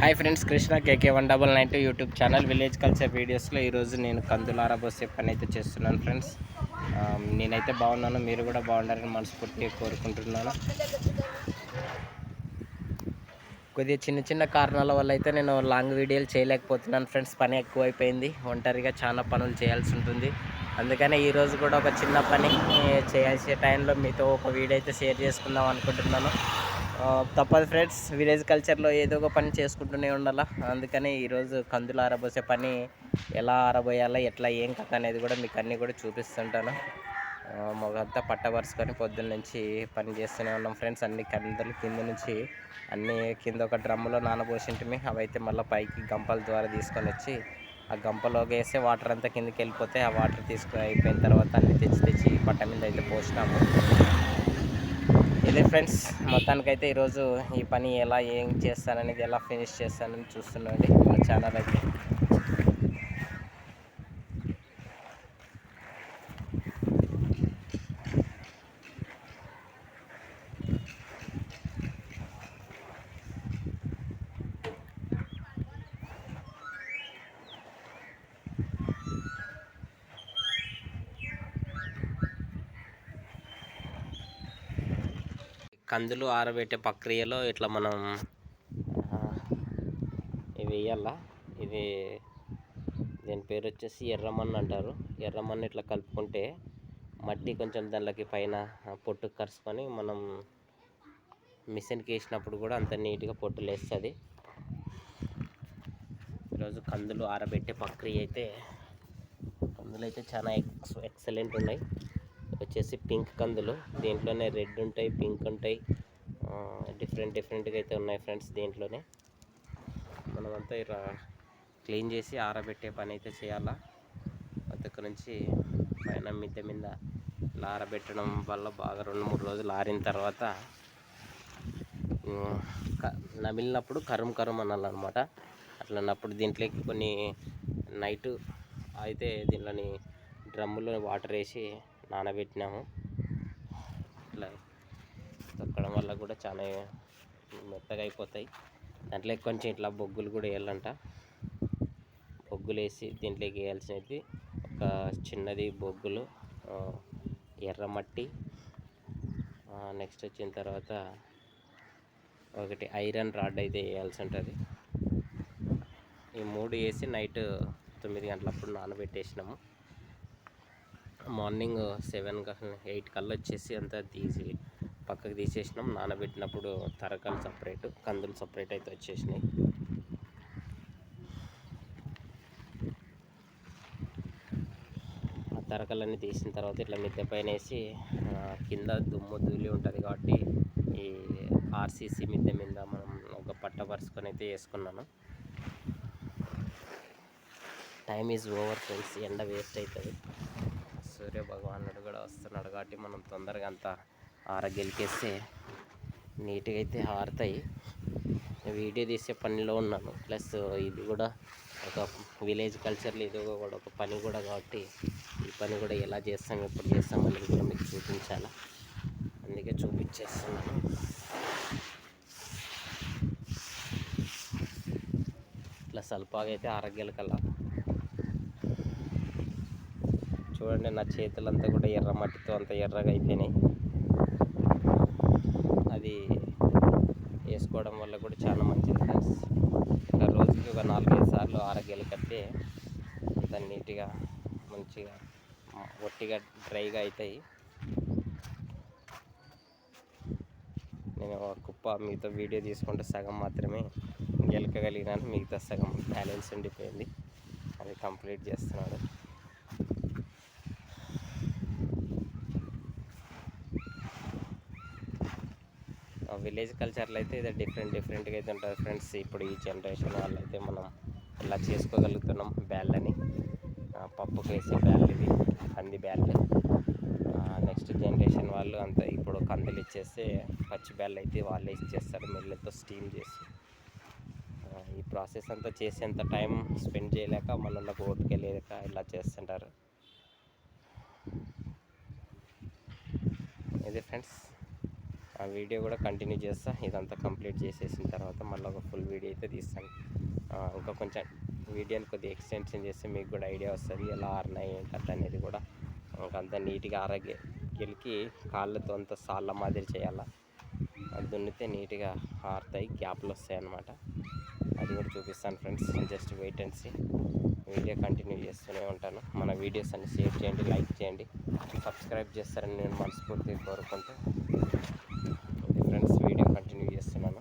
Hi friends Krishna KK one double nine two YouTube channel village culture వీడియోస్లో ఈరోజు నేను కందులారా బోసే పని అయితే చేస్తున్నాను ఫ్రెండ్స్ um, నేనైతే బాగున్నాను మీరు కూడా బాగుండాలని మనస్ఫూర్తిగా కోరుకుంటున్నాను. కొద్దిగా చిన్న చిన్న కారణాల వల్ల అయితే నేను లాంగ్ వీడియోలు చేయలేకపోతున్నాను ఫ్రెండ్స్ పని ఎక్కువైపోయింది ఒంటరిగా చాలా పనులు చేయాల్సి ఉంటుంది. అందుకనే ఈరోజు కూడా ఒక చిన్న పని చేయాల్సిన చేయాల్సే టైంలో మీతో ఒక వీడియో అయితే షేర్ చేసుకుందాం అనుకుంటున్నాను. తప్పదు ఫ్రెండ్స్. విలేజ్ కల్చర్లో ఏదో ఒక పని చేసుకుంటూనే ఉండాలా. అందుకని ఈరోజు కందులు ఆరబోసే పని ఎలా ఆరబోయాలా ఎట్లా ఏం కథ అనేది కూడా మీకు అన్నీ కూడా చూపిస్తుంటాను. మొగంతా పట్టబరుచుకొని పొద్దున్న నుంచి పని చేస్తూనే ఉన్నాం ఫ్రెండ్స్. అన్ని కందులు కింద నుంచి అన్ని కింద ఒక డ్రమ్ములో నానబోసింటిమి. అవైతే మళ్ళీ పైకి గంపల ద్వారా తీసుకొని వచ్చి ఆ గంపలోకి వేస్తే వాటర్ అంతా కిందకి వెళ్ళిపోతే ఆ వాటర్ తీసుకుని అయిపోయిన తర్వాత అన్ని తెచ్చి తెచ్చి పట్ట మీద అయితే పోసినాము. ఇది ఫ్రెండ్స్ మొత్తానికైతే ఈరోజు ఈ పని ఎలా ఏం చేస్తాననేది ఎలా ఫినిష్ చేస్తానని చూస్తున్నాండి మా ఛానల్ అయితే. కందులు ఆరబెట్టే ప్రక్రియలో ఇట్లా మనం ఇవి వేయాల? ఇది దీని పేరు వచ్చేసి ఎర్రమన్ను అంటారు. ఎర్రమన్ను ఇట్లా కలుపుకుంటే మట్టి కొంచెం దానిలోకి పైన పొట్టు కరుచుకొని మనం మిషన్కి వేసినప్పుడు కూడా అంత నీట్గా పొట్టు లేస్తుంది. ఈరోజు కందులు ఆరబెట్టే ప్రక్రియ అయితే కందులు అయితే చాలా ఎక్స్ ఎక్సలెంట్ ఉన్నాయి. వచ్చేసి పింక్ కందులు. దీంట్లోనే రెడ్ ఉంటాయి పింక్ ఉంటాయి. డిఫరెంట్ డిఫరెంట్గా అయితే ఉన్నాయి ఫ్రెండ్స్ దీంట్లోనే. మనమంతా ఇలా క్లీన్ చేసి ఆరబెట్టే పని అయితే చేయాలా? అక్కడ నుంచి పైన మిద్దె మీద ఇలా ఆరబెట్టడం వల్ల బాగా రెండు మూడు రోజులు ఆరిన తర్వాత క- నమిలినప్పుడు కరుమ్ కరుమ్ అనాలన్నమాట. అట్లా అన్నప్పుడు దీంట్లోకి కొన్ని నైట్ అయితే దీంట్లోని డ్రమ్ములో వాటర్ వేసి నానబెట్టినాము. ఇట్లా తొక్కడం వల్ల కూడా చాలా మెత్తగా అయిపోతాయి. దాంట్లో కొంచెం ఇట్లా బొగ్గులు కూడా వేయాలంట. బొగ్గులు వేసి దీంట్లోకి వేయాల్సినది ఒక చిన్నది బొగ్గులు ఎర్రమట్టి నెక్స్ట్ వచ్చిన తర్వాత ఒకటి ఐరన్ రాడ్ అయితే వేయాల్సి ఉంటుంది. ఈ మూడు వేసి నైట్ తొమ్మిది గంటలప్పుడు నానబెట్టేసినాము. మార్నింగ్ సెవెన్ ఎయిట్ కల్లా వచ్చేసి అంతా తీసి పక్కకు తీసేసినాం. నానబెట్టినప్పుడు తరకాలు సపరేట్ కందులు సపరేట్ అయితే వచ్చేసినాయి. ఆ తరకలన్నీ తీసిన తర్వాత ఇట్లా మిద్దె పైన వేసి కింద దుమ్ము ధూళి ఉంటుంది కాబట్టి ఈ ఆర్సీసీ మిద్దె మీద మనం ఒక పట్ట పరుచుకొని అయితే వేసుకున్నాను. టైం ఈజ్ ఓవర్ ఫ్రెండ్స్ ఎండ వేస్ట్ అవుతుంది. సూర్య భగవానుడు కూడా వస్తున్నాడు కాబట్టి మనం తొందరగా అంతా ఆరగెలికేస్తే నీట్గా అయితే ఆరుతాయి. వీడియో తీసే పనిలో ఉన్నాను. ప్లస్ ఇది కూడా ఒక విలేజ్ కల్చర్లో ఇది కూడా ఒక పని కూడా కాబట్టి ఈ పని కూడా ఎలా చేస్తాం ఎప్పుడు చేస్తాం అనేది కూడా మీకు చూపించాలా? అందుకే చూపించేస్తున్నాను. ఇట్లా సల్పాగా అయితే ఆరోగ్యాల కల్లా చూడండి నా చేతులంతా కూడా ఎర్ర మట్టితో అంత ఎర్రగా అయిపోయినాయి. అది వేసుకోవడం వల్ల కూడా చాలా మంచిది ఫ్రెండ్స్. ఇట్లా రోజుకి ఒక నాలుగైదు సార్లు ఆరగేలు కట్టి దాన్ని నీట్గా మంచిగా ఒట్టిగా డ్రైగా అవుతాయి నేను కుప్ప మీతో వీడియో తీసుకుంటే సగం మాత్రమే గెలకగలిగినాను మిగతా సగం బ్యాలెన్స్ ఉండిపోయింది. అది కంప్లీట్ చేస్తున్నాడు విలేజ్ కల్చర్లో అయితే ఇది డిఫరెంట్ డిఫరెంట్గా అయితే ఉంటుంది ఫ్రెండ్స్ ఇప్పుడు ఈ జనరేషన్ వాళ్ళు అయితే మనం ఇలా చేసుకోగలుగుతున్నాం బ్యాళ్ళని ఆ, పప్పుకు వేసే బ్యాల్ ఇవి కంది బ్యాళ్ళు నెక్స్ట్ జనరేషన్ వాళ్ళు అంత ఇప్పుడు కందులు ఇచ్చేస్తే పచ్చి బ్యాల్ అయితే వాళ్ళే ఇచ్చేస్తారు మిల్లతో స్టీమ్ చేసి. ఈ ప్రాసెస్ అంతా చేసేంత టైం స్పెండ్ చేయలేక మనకు ఓటుకెళ్ళలేక ఇలా చేస్తుంటారు. ఇది ఫ్రెండ్స్ ఆ వీడియో కూడా కంటిన్యూ చేస్తా. ఇదంతా కంప్లీట్ చేసేసిన తర్వాత మళ్ళీ ఒక ఫుల్ వీడియో అయితే తీస్తాను. ఇంకా కొంచెం వీడియోని కొద్దిగా ఎక్స్టెన్షన్ చేస్తే మీకు కూడా ఐడియా వస్తుంది. ఎలా ఆరినాయి ఏంటి అట్లా అనేది కూడా. అంత నీట్గా ఆరగే గెలికి కాళ్ళతో అంత సాళ్ళ మాదిరి చేయాలా. అది దున్నితే నీట్గా ఆరుతాయి గ్యాప్లు వస్తాయి అన్నమాట అది కూడా చూపిస్తాను friends. Just wait and see video continue చేస్తూనే ఉంటాను. మన వీడియోస్ అన్ని షేర్ చేయండి లైక్ చేయండి. సబ్స్క్రైబ్ చేస్తారని నేను మనస్ఫూర్తిగా కోరుకుంటూ. ఫ్రెండ్స్ వీడియో కంటిన్యూ చేస్తున్నాను.